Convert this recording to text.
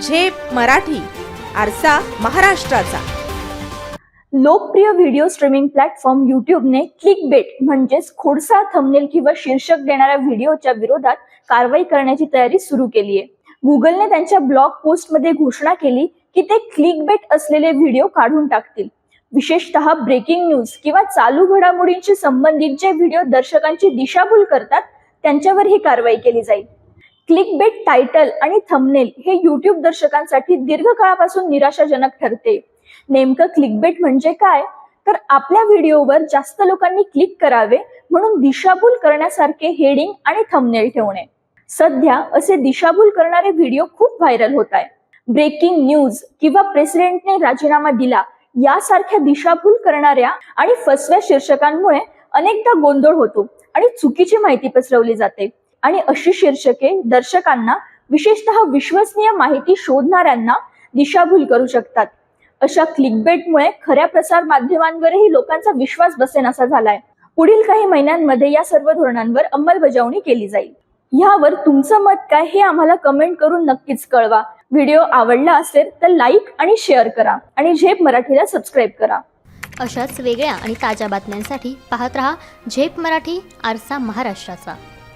झेप मराठी आरसा महाराष्ट्राचा. लोकप्रिय व्हिडिओ स्ट्रीमिंग प्लॅटफॉर्म युट्यूबने क्लिक बेट म्हणजेच खोडसा थंबनेल किंवा शीर्षक देणाऱ्या व्हिडिओच्या विरोधात कारवाई करण्याची तयारी सुरू केली आहे. गुगलने त्यांच्या ब्लॉग पोस्टमध्ये घोषणा केली की ते क्लिक बेट असलेले व्हिडिओ काढून टाकतील. विशेषतः ब्रेकिंग न्यूज किंवा चालू घडामोडींशी संबंधित जे व्हिडिओ दर्शकांची दिशाभूल करतात त्यांच्यावर ही कारवाई केली जाईल. क्लिक बेट टायटल आणि थंबनेल हे युट्यूब दर्शकांसाठी दीर्घकाळापासून निराशाजनक ठरते. नेमकं क्लिकबेट म्हणजे काय? तर आपल्या व्हिडिओवर जास्त लोकांनी क्लिक करावे म्हणून दिशाभूल करण्यासारखे हेडिंग आणि थंबनेल ठेवणे. सध्या असे दिशाभूल करणारे व्हिडिओ खूप व्हायरल होत आहे. ब्रेकिंग न्यूज किंवा प्रेसिडेंटने राजीनामा दिला यासारख्या दिशाभूल करणाऱ्या आणि फसव्या शीर्षकांमुळे अनेकदा गोंधळ होतो आणि चुकीची माहिती पसरवली जाते. आणि अशी शीर्षके दर्शकांना विशेषतः विश्वसनीय माहिती शोधणाऱ्यांना दिशाभूल करू शकतात. अशा क्लिकबेटमुळे खऱ्या प्रसार माध्यमांवरही लोकांचा विश्वास बसेन असा झालाय. पुढील काही महिन्यांमध्ये या सर्व धोरणांवर अंमलबजावणी केली जाईल. ह्यावर तुमचं मत काय हे आम्हाला कमेंट करून नक्कीच कळवा. व्हिडिओ आवडला असेल तर लाईक आणि शेअर करा आणि झेप मराठीला सबस्क्राईब करा. अशाच वेगळ्या आणि ताज्या बातम्यांसाठी पाहत रहा झेप मराठी आरसा महाराष्ट्राचा.